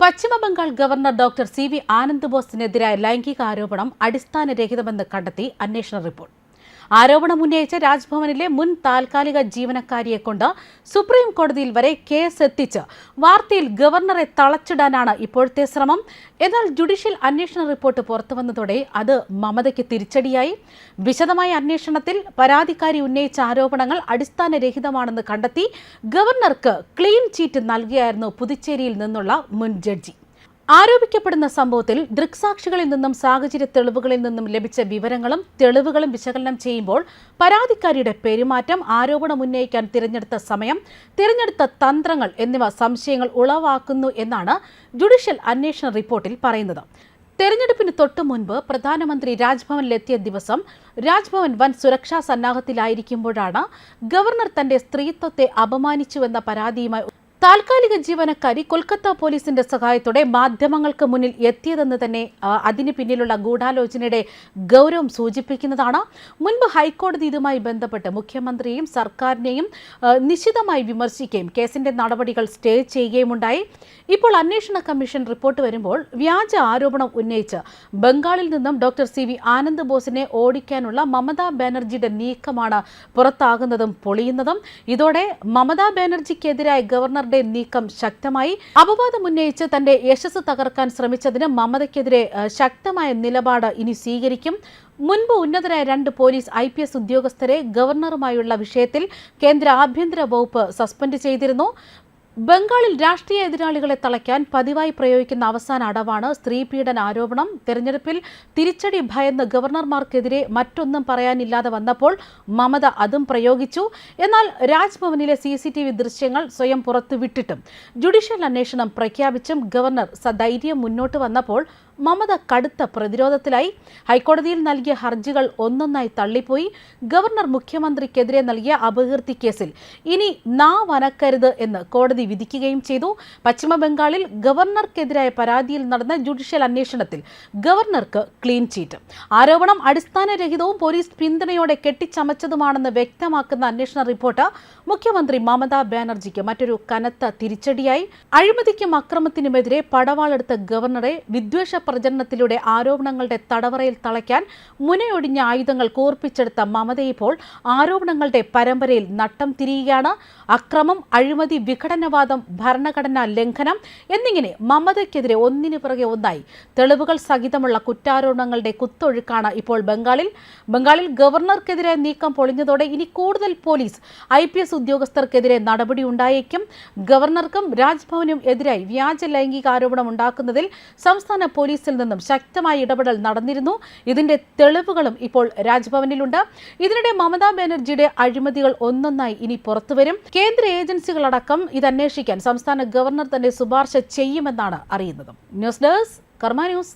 Paschimabangal governor doctor C V Anand ബോസിനെതിരായ ലൈംഗിക ആരോപണം അടിസ്ഥാനരഹിതമെന്ന് കണ്ടെത്തി അന്വേഷണ റിപ്പോർട്ട്. ആരോപണം ഉന്നയിച്ച രാജ്ഭവനിലെ മുൻ താൽക്കാലിക ജീവനക്കാരിയെ കൊണ്ട് സുപ്രീം കോടതിയിൽ വരെ കേസ് എത്തിച്ച് വാർത്തയിൽ ഗവർണറെ തളച്ചിടാനാണ് ഇപ്പോഴത്തെ ശ്രമം. എന്നാൽ ജുഡീഷ്യൽ അന്വേഷണ റിപ്പോർട്ട് പുറത്തുവന്നതോടെ അത് മമതയ്ക്ക് തിരിച്ചടിയായി. വിശദമായ അന്വേഷണത്തിൽ പരാതിക്കാരി ഉന്നയിച്ച ആരോപണങ്ങൾ അടിസ്ഥാനരഹിതമാണെന്ന് കണ്ടെത്തി ഗവർണർക്ക് ക്ലീൻ ചീറ്റ് നൽകിയായിരുന്നു പുതുച്ചേരിയിൽ നിന്നുള്ള മുൻ ജഡ്ജി. ആരോപിക്കപ്പെടുന്ന സംഭവത്തിൽ ദൃക്സാക്ഷികളിൽ നിന്നും സാഹചര്യ തെളിവുകളിൽ നിന്നും ലഭിച്ച വിവരങ്ങളും തെളിവുകളും വിശകലനം ചെയ്യുമ്പോൾ പരാതിക്കാരിയുടെ പെരുമാറ്റം ആരോപണം ഉന്നയിക്കാൻ തിരഞ്ഞെടുത്ത സമയം തിരഞ്ഞെടുത്ത തന്ത്രങ്ങൾ എന്നിവ സംശയങ്ങൾ ഉളവാക്കുന്നു എന്നാണ് ജുഡീഷ്യൽ അന്വേഷണ റിപ്പോർട്ടിൽ പറയുന്നത്. തെരഞ്ഞെടുപ്പിന് തൊട്ടു മുൻപ് പ്രധാനമന്ത്രി രാജ്ഭവനിലെത്തിയ ദിവസം രാജ്ഭവൻ വൻ സുരക്ഷാ സന്നാഹത്തിലായിരിക്കുമ്പോഴാണ് ഗവർണർ തന്റെ സ്ത്രീത്വത്തെ അപമാനിച്ചുവെന്ന പരാതിയുമായി താൽക്കാലിക ജീവനക്കാരി കൊൽക്കത്ത പോലീസിന്റെ സഹായത്തോടെ മാധ്യമങ്ങൾക്ക് മുന്നിൽ എത്തിയതെന്ന് തന്നെ അതിന് പിന്നിലുള്ള ഗൂഢാലോചനയുടെ ഗൗരവം സൂചിപ്പിക്കുന്നതാണ്. മുൻപ് ഹൈക്കോടതി ഇതുമായി ബന്ധപ്പെട്ട് മുഖ്യമന്ത്രിയെയും സർക്കാരിനെയും നിശിതമായി വിമർശിക്കുകയും കേസിന്റെ നടപടികൾ സ്റ്റേ ചെയ്യുകയും ഉണ്ടായി ഇപ്പോൾ അന്വേഷണ കമ്മീഷൻ റിപ്പോർട്ട് വരുമ്പോൾ വ്യാജ ആരോപണം ഉന്നയിച്ച് ബംഗാളിൽ നിന്നും ഡോക്ടർ സി വി ആനന്ദ് ബോസിനെ ഓടിക്കാനുള്ള മമതാ ബാനർജിയുടെ നീക്കമാണ് പുറത്താകുന്നതും പൊളിയുന്നതും. ഇതോടെ മമതാ ബാനർജിക്കെതിരായ ഗവർണറുടെ നീക്കം ശക്തമായി? അപവാദം ഉന്നയിച്ച് തന്റെ യശസ് തകർക്കാൻ ശ്രമിച്ചതിന് മമതയ്ക്കെതിരെ ശക്തമായ നിലപാട് ഇനി സ്വീകരിക്കും. മുൻപ് ഉന്നതരായ രണ്ട് പോലീസ് ഐ പി എസ് ഉദ്യോഗസ്ഥരെ ഗവർണറുമായുള്ള വിഷയത്തിൽ കേന്ദ്ര ആഭ്യന്തര വകുപ്പ് സസ്പെൻഡ് ചെയ്തിരുന്നു. ബംഗാളിൽ രാഷ്ട്രീയ എതിരാളികളെ തളയ്ക്കാൻ പതിവായി പ്രയോഗിക്കുന്ന അവസാന അടവാണ് സ്ത്രീ പീഡന ആരോപണം. തെരഞ്ഞെടുപ്പിൽ തിരിച്ചടി ഭയന്ന് ഗവർണർമാർക്കെതിരെ മറ്റൊന്നും പറയാനില്ലാതെ വന്നപ്പോൾ മമത അതും പ്രയോഗിച്ചു. എന്നാൽ രാജ്ഭവനിലെ സി സി ടി വി ദൃശ്യങ്ങൾ സ്വയം പുറത്തുവിട്ടിട്ടും ജുഡീഷ്യൽ അന്വേഷണം പ്രഖ്യാപിച്ചും ഗവർണർ സധൈര്യം മുന്നോട്ട് വന്നപ്പോൾ മമത കടുത്ത പ്രതിരോധത്തിലായി. ഹൈക്കോടതിയിൽ നൽകിയ ഹർജികൾ ഒന്നൊന്നായി തള്ളിപ്പോയി. ഗവർണർ മുഖ്യമന്ത്രിക്കെതിരെ നൽകിയ അപകീർത്തി കേസിൽ ഇനി നാവനക്കരുത് എന്ന് കോടതി വിധിക്കുകയും ചെയ്തു. പശ്ചിമബംഗാളിൽ ഗവർണർക്കെതിരായ പരാതിയിൽ നടന്ന ജുഡീഷ്യൽ അന്വേഷണത്തിൽ ഗവർണർക്ക് ക്ലീൻ ചീറ്റ്. ആരോപണം അടിസ്ഥാനരഹിതവും പോലീസ് പിന്തുണയോടെ കെട്ടിച്ചമച്ചതുമാണെന്ന് വ്യക്തമാക്കുന്ന അന്വേഷണ റിപ്പോർട്ട് മുഖ്യമന്ത്രി മമതാ ബാനർജിക്ക് മറ്റൊരു കനത്ത തിരിച്ചടിയായി. അഴിമതിക്കും അക്രമത്തിനുമെതിരെ പടവാളെടുത്ത ഗവർണറെ വിദ്വേഷ പ്രചരണത്തിലൂടെ ആരോപണങ്ങളുടെ തടവറയിൽ തളയ്ക്കാൻ മുനയൊടിഞ്ഞ ആയുധങ്ങൾ കോർപ്പിച്ചെടുത്ത മമത ഇപ്പോൾ ആരോപണങ്ങളുടെ പരമ്പരയിൽ നട്ടം തിരിയുകയാണ്. അക്രമം അഴിമതി വിഘടനവാദം ഭരണഘടനാ ലംഘനം എന്നിങ്ങനെ മമതയ്ക്കെതിരെ ഒന്നിനു പുറകെ ഒന്നായി. തെളിവുകൾ സഹിതമുള്ള കുറ്റാരോപണങ്ങളുടെ കുത്തൊഴുക്കാണ് ഇപ്പോൾ ബംഗാളിൽ. ബംഗാളിൽ ഗവർണർക്കെതിരെ നീക്കം പൊളിഞ്ഞതോടെ ഇനി കൂടുതൽ പോലീസ് ഐ പി എസ് ഉദ്യോഗസ്ഥർക്കെതിരെ നടപടി ഉണ്ടായേക്കും. ഗവർണർക്കും രാജ്ഭവനും എതിരായി വ്യാജ ലൈംഗിക ആരോപണം ഉണ്ടാക്കുന്നതിൽ സംസ്ഥാന പോലീസിൽ നിന്നും ശക്തമായ ഇടപെടൽ നടന്നിരുന്നു. ഇതിന്റെ തെളിവുകളും ഇപ്പോൾ രാജ്ഭവനിലുണ്ട്. ഇതിനിടെ മമതാ ബാനർജിയുടെ അഴിമതികൾ ഒന്നൊന്നായി ഇനി പുറത്തുവരും. കേന്ദ്ര ഏജൻസികളടക്കം ഇത് അന്വേഷിക്കാൻ സംസ്ഥാന ഗവർണർ തന്നെ ശുപാർശ ചെയ്യുമെന്നാണ് അറിയുന്നത്. News desk Karma news.